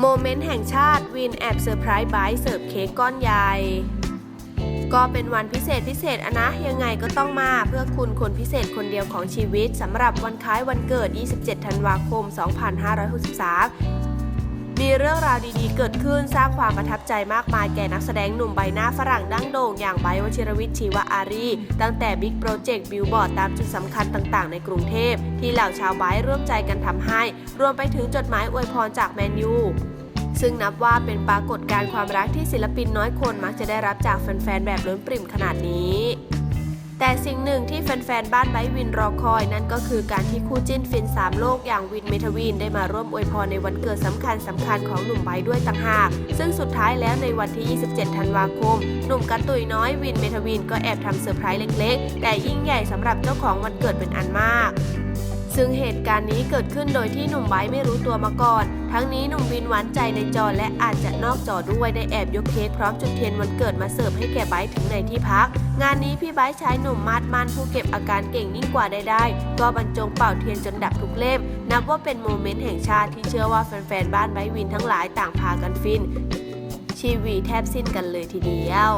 โมเมนต์แห่งชาติวินแอบเซอร์ไพรส์บายเสิร์ฟเค้กก้อนใหญ่ ก็เป็นวันพิเศษพิเศษอะนะ ยังไงก็ต้องมาเพื่อคุณคนพิเศษคนเดียวของชีวิตสำหรับวันคล้ายวันเกิด 27 ธันวาคม 2563 มีเรื่องราวดีๆ เกิดขึ้นสร้างความประทับใจมากมายแก่นักแสดงหนุ่มใบหน้าฝรั่งดั้งโด่งอย่างไบวชิรวิทย์ชีวอารี ตั้งแต่บิ๊กโปรเจกต์บิลบอร์ดตามจุดสำคัญต่างๆ ในกรุงเทพ ที่เหล่าชาวไบร์ร่วมใจกันทำให้ รวมไปถึงจดหมายอวยพรจากแมนยูซึ่งนับว่าเป็นปรากฏการณ์ความรักที่ศิลปินน้อยคนมักจะได้รับจากแฟนๆแบบล้นปริ่มขนาดนี้ แต่สิ่งหนึ่งที่แฟนๆ บ้านไบวินรอคอย นั่นก็คือการที่คู่จิ้นฟิน 3 โลกอย่างวินเมทวินได้มาร่วมอวยพรในวันเกิดสำคัญสำคัญของหนุ่มไบด้วยต่างหาก ซึ่งสุดท้ายแล้วในวันที่ 27 ธันวาคม หนุ่มกัตตุยน้อยวินเมทวินก็แอบทำเซอร์ไพรส์เล็กๆ แต่ยิ่งใหญ่สำหรับเจ้าของวันเกิดเป็นอันมาก ซึ่งเหตุการณ์นี้เกิดขึ้นโดยที่หนุ่มไบ์ไม่รู้ตัวมาก่อน ทั้งนี้หนุ่มวินหวานใจในจอและอาจจะนอกจอด้วยได้แอบยกเค้กพร้อมจุดเทียนวันเกิดมาเสิร์ฟให้แก่ไบ์ถึงในที่พัก งานนี้พี่ไบร์ชายหนุ่มมาดมันผู้เก็บอาการเก่งยิ่งกว่าใดๆก็บรรจงเป่าเทียนจนดับทุกเล่ม นับว่าเป็นโมเมนต์แห่งชาติที่เชื่อว่าแฟนๆบ้านไบ์วินทั้งหลายต่างพากันฟินชีวีแทบสิ้นกันเลยทีเดียว